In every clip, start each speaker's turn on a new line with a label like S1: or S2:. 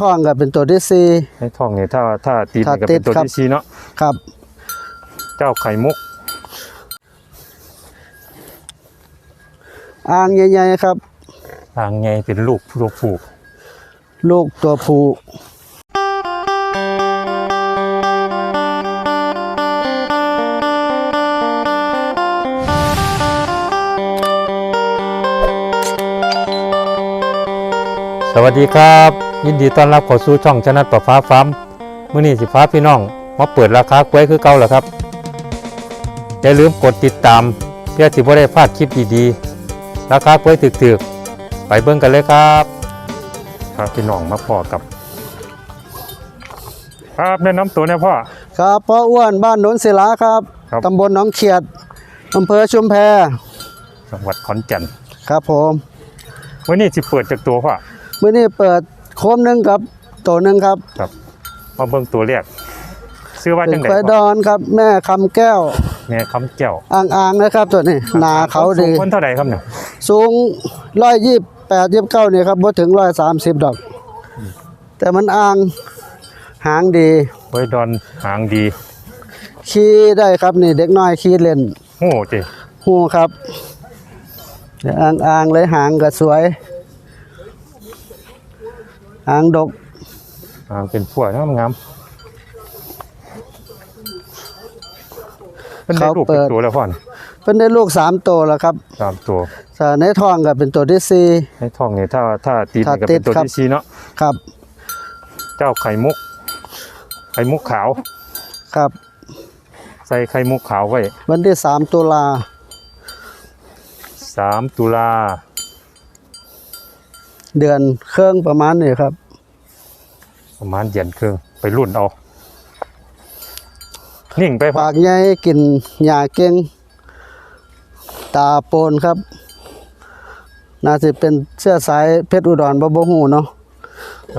S1: ท้องก็เป็นตัวที่สี่
S2: ในท้องนี่ถ้าถ้าติด
S1: ถ้า
S2: นี่ก็เป็นตัว
S1: ติดครับ
S2: ที่สี่เนาะ
S1: ครับ
S2: เจ้าไข่มุก
S1: อ่างใหญ่ๆครับ
S2: ทางไงเป็นลูกตัวผูก
S1: ลูกตัวผู้
S2: สวัสดีครับ ยินดีต้อนรับเข้าสู่ช่องชนะต่อฟ้าฟ้าร์มมื้อนี้สิฟ้าพี่น้องมาเปิดราคากล้วยคือเก่าแล้วครับอย่าลืมกดติดตาม เพื่อสิบ่ได้พลาดคลิปดีๆราคากล้วยถึกๆ ไปเบิ่งกันเลยครับพาพี่น้องมาพอกับ ครับแนะนำตัวเนี่ยพ่อ
S1: ครับพ่ออ้วนบ้านโนนศิลาครับ
S2: ครับ
S1: ตำบลหนองเขียดอำเภอชุมแพ
S2: จังหวัดขอนแก่น
S1: ครับผม
S2: วันนี้สิเปิดจากตัวพ่อ
S1: เมื่อนี้เปิดโคมหนึ่งครับตัวหนึ่งครับ
S2: ครับมาเบิ่งตัวแรกซื้อว่า
S1: เป็
S2: จั
S1: น
S2: งได
S1: ควายด
S2: พ่อ
S1: อนครับ แม่คำแก้ว
S2: แม่คำแก้ว
S1: อ่างๆนะครับตัวนี้หนาเขาดี
S2: สูงคนเท่าไหร่ครับเนี่ย
S1: สูงร้อยยี่แปดยี่เก้านี่ครับบ่ถึงร้อยสามสิบดอก แต่มันอ่างหางดี
S2: ไว้ดอนหางดี
S1: ขี่ได้ครับนี่เด็กน้อยขี่เล่น
S2: โอ้เจ
S1: หูครับเดี๋ยวอ่างๆเลยหางก็สวย หางดก
S2: หางเป็นพวกงามงามเป็นได้
S1: เขา
S2: ลูก
S1: เปิ
S2: เป็น
S1: ด
S2: ตัวแล้วพ่อน
S1: เพิ่นได้ลูกสามตัวแล้วครับ
S2: สามตัว
S1: แต่ในท้องก็เป็นตัวที่สี่
S2: ในท้องนี่ถ้าถ้าติด
S1: ถ้า
S2: นี่ก็เป็น
S1: ติด
S2: ตัว
S1: ครับ
S2: ที่สี่เนาะ
S1: ครับ
S2: เจ้าไข่มุก ไข่มุกขาว
S1: ครับ
S2: ใส่ไข่มุกขาวไว้
S1: วันที่สามตุลา
S2: สามตุลา
S1: เดือนเครื่องประมาณนี้ครับ
S2: ประมาณเดือนครึ่งไปรุ่นเอา นิ่งไปพ่อ
S1: ปากใหญ่กินหญ้าเก่ง ตาโปนครับ น่าจะเป็นเสื้อสายเพชรอุดรบ่บ่ฮู้เนาะ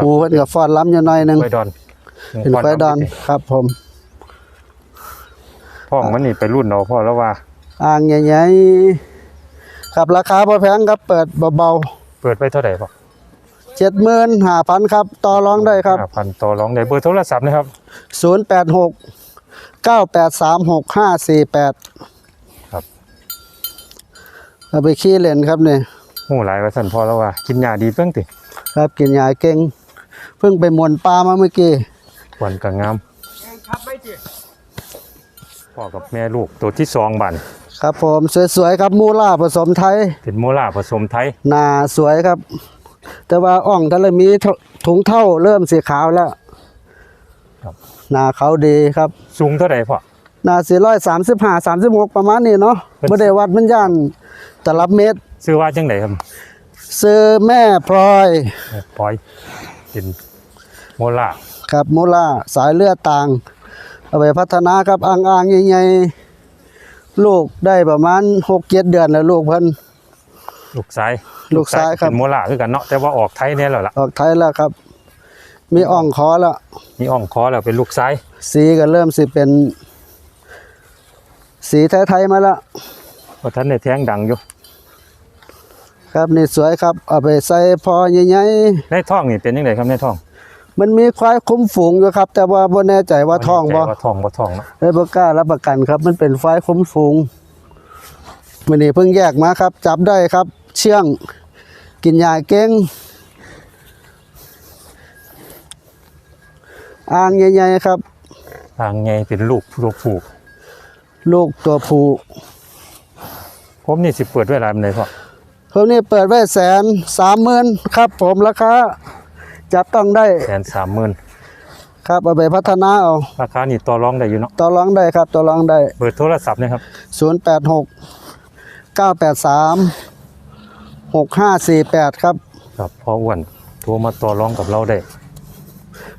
S1: หูเพิ่นก็ฟอดล้ำอยู่หน่อยหนึง
S2: ไว้ดอน
S1: เป็นควายดอนครับ ผม
S2: พ่อมันนี่ไปรุ่นเอาพ่อแล้วว่า
S1: อ่างใหญ่ๆครับราคาบ่แพงครับเปิดเบา
S2: เปิดไปเท่าไหร่พ่อ
S1: ๆ75,000ครับต่อรองได้ครับ
S2: ห้าพันต่อรองได้เบอร์โทรศัพท์นะครับ
S1: 086 983 6548
S2: ครับ
S1: เอาไปขี้เล่นครับเนี่ย
S2: หูหลายว่าสั่นพ่อแล้วว่ากินยาดีเพิ่งติ
S1: ครับกินยาเก่ง เพิ่งไปมวนปลามาเมื่อกี้
S2: ควันก็งามพ่อกับแม่ลูกตัวที่สองบัน
S1: ครับผมสวยๆครับมูล่าผสมไทย
S2: เป็นโมล่าผสมไทย
S1: หนาสวยครับ แต่ว่าอ่องทะเลมีถุงเท่าเริ่มสีขาวแล้ว
S2: ครับ
S1: หนาเขาดีครับ
S2: สูงเท่าไหร่พ่อ
S1: หนาสี่ร้อยสามสิบห้าสามสิบหกประมาณนี้เนาะ
S2: เป็น
S1: ไม่ได้วัดมันย่านแต่ละเม็ด
S2: ซื้อว่าจังไหนครับ
S1: ซื้อแม่พลอย
S2: แม่ปอยเป็นโมล่า
S1: ครับมูล่าสายเลือดต่างเอาไปพัฒนาครับอ่างๆใหญ่ๆลูกได้ประมาณหกเจ็ดเดือนแล้วลูกเพิ่น
S2: ลูกซ้าย
S1: ลูกซ้ายครับ
S2: เป็นโมล่าคือกันเนาะแต่ว่าออกไทยเนี่ยแล้วล่ะ
S1: ออกไทยแล้วครับ มีอ่องคอแล้ว
S2: มีอ่องคอแล้วเป็นลูกซ้าย
S1: สีก็เริ่มสิเป็น สีไทยๆมาแล้ว
S2: เพราะท่านในแท้งดังอยู่
S1: ครับนี่สวยครับเอาไปใส่พอใหญ่
S2: ในท้องนี่เป็นยังไงครับในท้อง
S1: ๆมันมีควายคุ้มฝูงอยู่ครับ แต่ว่าบ่แน่ใจว่าท้องบ่
S2: ใจว่าท้องบ่ท้องเนาะ
S1: ได้บ่กล้ารับประกันครับ มันเป็นควายคุ้มฝูงมื้อนี้เพิ่งแยกมาครับ จับได้ครับ เชื่อง กินยาเก่งอ่างใหญ่ๆครับ
S2: ทางไงเป็นลูกตัวผูก
S1: ลูกตัวผู้
S2: ผมนี่สิเปิดไว้หลายปานใดพ่อ
S1: พวกนี้เปิดไว้แสนสามหมื่นครับ ผมราคาจับต้องได้
S2: แสนสามหมื่น
S1: ครับเอาไปพัฒนาเอา
S2: ราคานี่ต่อรองได้อยู่เนาะ
S1: ต่อรองได้ครับต่อรองได้
S2: เบอร์โทรศัพท์นะครับ
S1: 0 8 6 9 8 3 6 5 4 8ครับ
S2: ครับพ่ออ้วนโทรมาต่อรองกับเราได้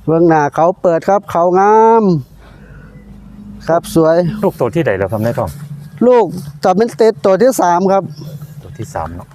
S1: เบื้องหน้าเขาเปิดครับ เขางาม ครับสวย
S2: ลูกตัวที่ใดแล้วครับในท้อง
S1: ลูกจับเป็นติดตัวที่สามครับ
S2: ตัวที่สามเนาะ